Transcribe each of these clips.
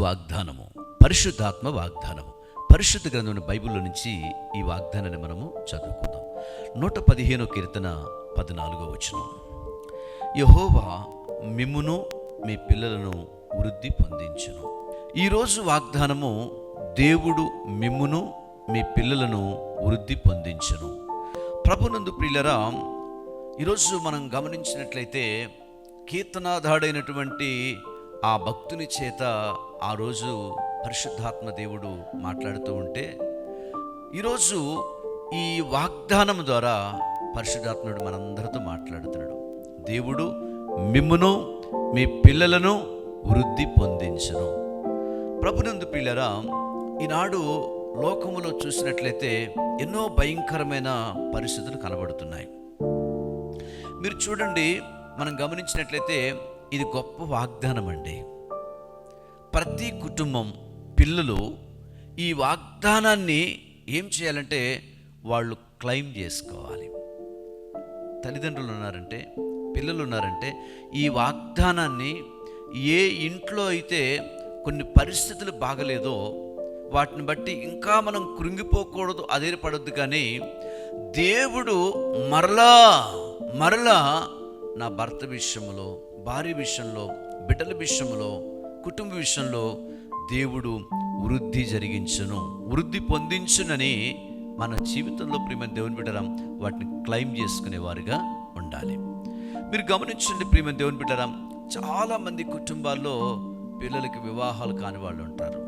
వాగ్దానము. పరిశుద్ధాత్మ వాగ్దానము. పరిశుద్ధ గ్రంథం బైబిల్లో నుంచి ఈ వాగ్దానాన్ని మనము చదువుకుందాం. నూట పదిహేనో కీర్తన పద్నాలుగో వచనం. యహోవా మిమ్మును మీ పిల్లలను వృద్ధి పొందించును. ఈరోజు వాగ్దానము దేవుడు మిమ్మును మీ పిల్లలను వృద్ధి పొందించును. ప్రభునందు ప్రియులరా ఈరోజు మనం గమనించినట్లయితే కీర్తనాధాడైనటువంటి ఆ భక్తుని చేత ఆ రోజు పరిశుద్ధాత్మ దేవుడు మాట్లాడుతూ ఉంటే ఈరోజు ఈ వాగ్దానం ద్వారా పరిశుద్ధాత్ముడు మనందరితో మాట్లాడుతున్నాడు. దేవుడు మిమ్మును మీ పిల్లలను వృద్ధి పొందించను. ప్రభునందు పిల్లరా ఈనాడు లోకములో చూసినట్లయితే ఎన్నో భయంకరమైన పరిస్థితులు కనబడుతున్నాయి. మీరు చూడండి మనం గమనించినట్లయితే ఇది గొప్ప వాగ్దానం అండి ప్రతి కుటుంబం పిల్లలు ఈ వాగ్దానాన్ని ఏం చేయాలంటే వాళ్ళు క్లెయిమ్ చేసుకోవాలి. తల్లిదండ్రులు ఉన్నారంటే పిల్లలు ఉన్నారంటే ఈ వాగ్దానాన్ని ఏ ఇంట్లో అయితే కొన్ని పరిస్థితులు బాగలేదో వాటిని బట్టి ఇంకా మనం కృంగిపోకూడదు అధైర్యపడొద్దు కానీ దేవుడు మరలా మరలా నా భర్త విషయంలో భార్య విషయంలో బిడ్డల విషయంలో కుటుంబ విషయంలో దేవుడు వృద్ధి జరిగించును. వృద్ధి పొందించునని మన జీవితంలో ప్రేమ దేవుని బిడ్డరం వాటిని క్లెయిమ్ చేసుకునేవారుగా ఉండాలి. మీరు గమనించండి ప్రేమ దేవుని బిడ్డరం చాలామంది కుటుంబాల్లో పిల్లలకి వివాహాలు కాని వాళ్ళు ఉంటారు.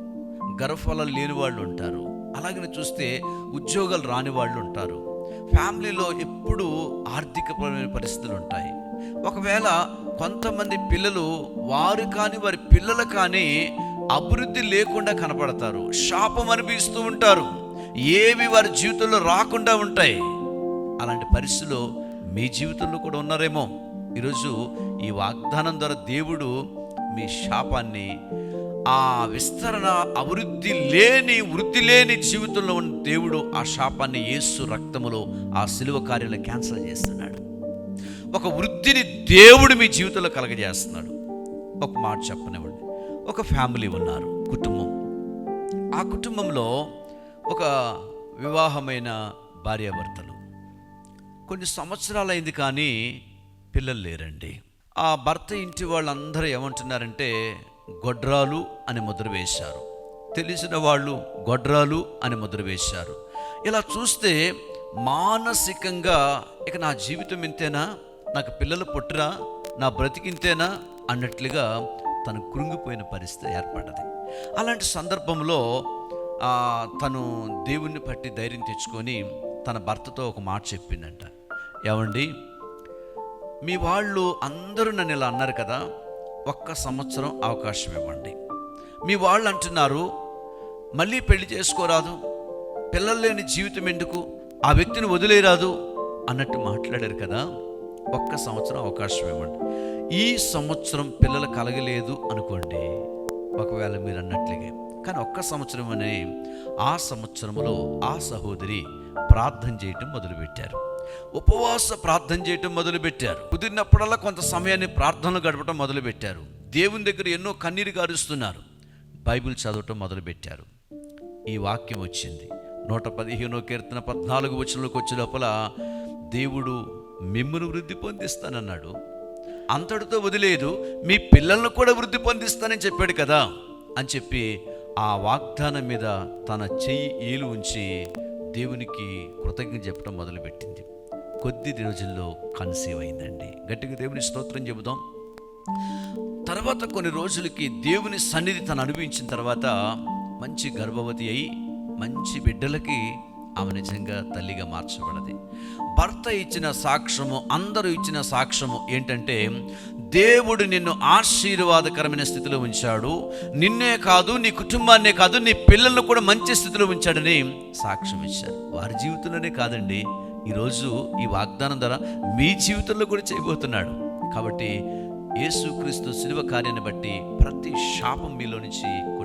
గర్భఫలాలు లేని వాళ్ళు ఉంటారు. అలాగనే చూస్తే ఉద్యోగాలు రాని వాళ్ళు ఉంటారు. ఫ్యామిలీలో ఎప్పుడూ ఆర్థికపరమైన పరిస్థితులు ఉంటాయి. ఒకవేళ కొంతమంది పిల్లలు వారు కానీ వారి పిల్లలు కానీ అభివృద్ధి లేకుండా కనపడతారు శాపం అనిపిస్తూ ఉంటారు ఏవి వారి జీవితంలో రాకుండా ఉంటాయి. అలాంటి పరిస్థితుల్లో మీ జీవితంలో కూడా ఉన్నారేమో. ఈరోజు ఈ వాగ్దానం ద్వారా దేవుడు మీ శాపాన్ని ఆ విస్తరణ అభివృద్ధి లేని వృద్ధి లేని జీవితంలో ఉన్న దేవుడు ఆ శాపాన్ని ఏసు రక్తములో ఆ సిలువ కార్యంలో క్యాన్సల్ చేస్తున్నాడు. ఒక వృద్ధిని దేవుడు మీ జీవితంలో కలగజేస్తున్నాడు. ఒక మాట చెప్పనివ్వండి. ఒక ఫ్యామిలీ ఉన్నారు కుటుంబం. ఆ కుటుంబంలో ఒక వివాహమైన భార్యాభర్తలు. కొన్ని సంవత్సరాలైంది కానీ పిల్లలు లేరండి. ఆ భర్త ఇంటి వాళ్ళందరూ ఏమంటున్నారంటే గొడ్రాలు అని ముద్ర వేశారు. తెలిసిన వాళ్ళు గొడ్రాలు అని ముద్ర వేశారు. ఇలా చూస్తే మానసికంగా ఇక నా జీవితం ఇంతేనా? నాకు పిల్లలు పుట్టరా నా బ్రతికింతేనా అన్నట్లుగా తను కృంగిపోయిన పరిస్థితి ఏర్పడ్డది. అలాంటి సందర్భంలో తను దేవుణ్ణి పట్టి ధైర్యం తెచ్చుకొని తన భర్తతో ఒక మాట చెప్పిందంట. ఏమండి మీ వాళ్ళు అందరూ నన్ను ఇలా అన్నారు కదా ఒక్క సంవత్సరం అవకాశం ఇవ్వండి. మీ వాళ్ళు అంటున్నారు మళ్ళీ పెళ్ళి చేసుకోరాదు పిల్లలు లేని జీవితం ఎందుకు ఆ వ్యక్తిని వదిలేరాదు అన్నట్టు మాట్లాడారు కదా. ఒక్క సంవత్సరం అవకాశం ఇవ్వండి. ఈ సంవత్సరం పిల్లలు కలగలేదు అనుకోండి ఒకవేళ మీరు అన్నట్లుగా. కానీ ఒక్క సంవత్సరమనే ఆ సంవత్సరంలో ఆ సహోదరి ప్రార్థన చేయటం మొదలుపెట్టారు. ఉపవాస ప్రార్థన చేయటం మొదలుపెట్టారు. కుదిరినప్పుడల్లా కొంత సమయాన్ని ప్రార్థనలు గడపటం మొదలుపెట్టారు. దేవుని దగ్గర ఎన్నో కన్నీరు గారుస్తున్నారు. బైబిల్ చదవటం మొదలుపెట్టారు. ఈ వాక్యం వచ్చింది. నూట పదిహేనో కీర్తన పద్నాలుగు వచనంలోకి వచ్చే లోపల దేవుడు మిమ్మును వృద్ధి పొందిస్తానన్నాడు. అంతటితో వదిలేదు మీ పిల్లలను కూడా వృద్ధి పొందిస్తానని చెప్పాడు కదా అని చెప్పి ఆ వాగ్దానం మీద తన చెయ్యి ఏలు ఉంచి దేవునికి కృతజ్ఞత చెప్పడం మొదలుపెట్టింది. కొద్ది రోజుల్లో కన్సీవ్ అయిందండి. గట్టిగా దేవుని స్తోత్రం చెబుదాం. తర్వాత కొన్ని రోజులకి దేవుని సన్నిధి తను అనుభవించిన తర్వాత మంచి గర్భవతి అయి మంచి బిడ్డలకి ఆమె నిజంగా తల్లిగా మార్చబడది. భర్త ఇచ్చిన సాక్ష్యము అందరూ ఇచ్చిన సాక్ష్యము ఏంటంటే దేవుడు నిన్ను ఆశీర్వాదకరమైన స్థితిలో ఉంచాడు. నిన్నే కాదు నీ కుటుంబాన్నే కాదు నీ పిల్లలను కూడా మంచి స్థితిలో ఉంచాడని సాక్ష్యం ఇచ్చారు. వారి జీవితంలోనే కాదండి ఈరోజు ఈ వాగ్దానం ద్వారా మీ జీవితంలో కూడా చేయబోతున్నాడు. కాబట్టి యేసుక్రీస్తు శిలువ కార్యాన్ని బట్టి ప్రతి శాపం మీలో నుంచి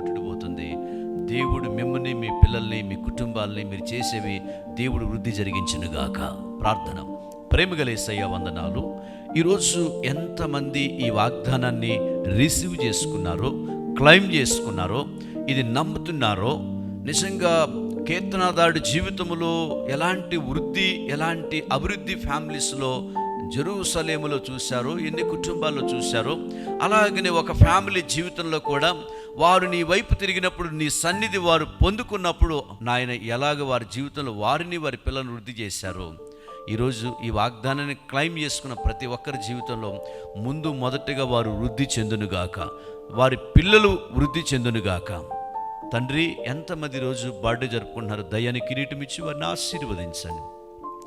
దేవుడు మిమ్మల్ని మీ పిల్లల్ని మీ కుటుంబాలని మీరు చేసేవి దేవుడు వృద్ధి జరిగించునుగాక. ప్రార్థన. ప్రేమగలేసయ్య వందనాలు. ఈరోజు ఎంతమంది ఈ వాగ్దానాన్ని రిసీవ్ చేసుకున్నారో క్లైమ్ చేసుకున్నారో ఇది నమ్ముతున్నారో నిజంగా కీర్తనాదాడు జీవితంలో ఎలాంటి వృద్ధి ఎలాంటి అభివృద్ధి ఫ్యామిలీస్లో జెరూసలేములో చూశారో ఎన్ని కుటుంబాల్లో చూశారో అలాగనే ఒక ఫ్యామిలీ జీవితంలో కూడా వారు నీ వైపు తిరిగినప్పుడు నీ సన్నిధి వారు పొందుకున్నప్పుడు నాయన ఎలాగ వారి జీవితంలో వారిని వారి పిల్లలను వృద్ధి చేశారో. ఈరోజు ఈ వాగ్దానాన్ని క్లైమ్ చేసుకున్న ప్రతి ఒక్కరి జీవితంలో ముందు మొదటగా వారు వృద్ధి చెందునుగాక. వారి పిల్లలు వృద్ధి చెందునుగాక. తండ్రి ఎంతమంది రోజు బర్త్డే జరుపుకుంటున్నారు దయ్యాన్ని కిరీటం ఇచ్చి వారిని ఆశీర్వదించండి.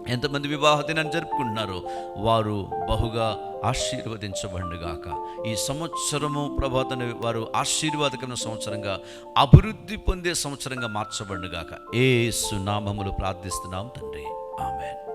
ఎంతమంది వివాహ దినాన్ని జరుపుకుంటున్నారో వారు బహుగా ఆశీర్వదించబడిగాక ఈ సంవత్సరము ప్రభాతను వారు ఆశీర్వాదకమైన సంవత్సరంగా అభివృద్ధి పొందే సంవత్సరంగా మార్చబండుగాక ఏ సునామములు ప్రార్థిస్తున్నాం తండ్రి. ఆమెన్.